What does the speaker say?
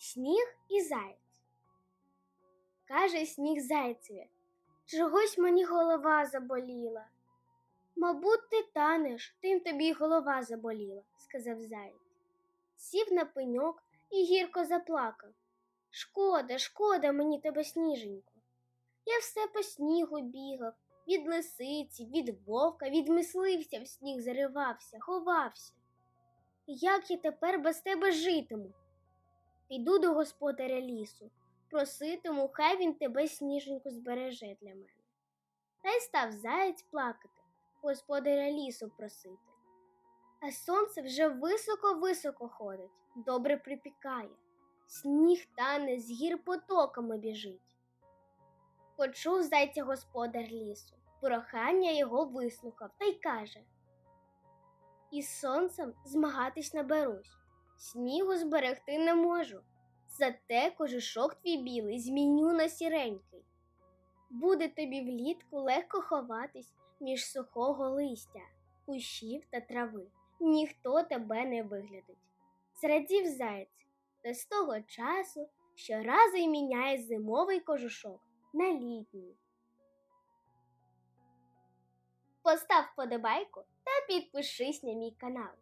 Сніг і заєць. Каже сніг зайцеві. Чогось мені голова заболіла. Мабуть, ти танеш, тим тобі й голова заболіла, сказав заєць. Сів на пеньок і гірко заплакав. Шкода, шкода мені тебе, сніженько. Я все по снігу бігав, від лисиці, від вовка, від мисливця в сніг заривався, ховався. Як я тепер без тебе житиму? Піду до господаря лісу, проситиму, хай він тебе сніженьку збереже для мене. Та й став заєць плакати, господаря лісу просити. А сонце вже високо-високо ходить, добре припікає, сніг тане з гір потоками біжить. Почув зайця господар лісу, прохання його вислухав та й каже Із сонцем змагатись не берусь, снігу зберегти не можу. Зате кожушок твій білий зміню на сіренький. Буде тобі влітку легко ховатись між сухого листя, кущів та трави. Ніхто тебе не виглядить. Зрадів заєць, та з того часу щоразу й міняє зимовий кожушок на літній. Постав подобайку та підпишись на мій канал.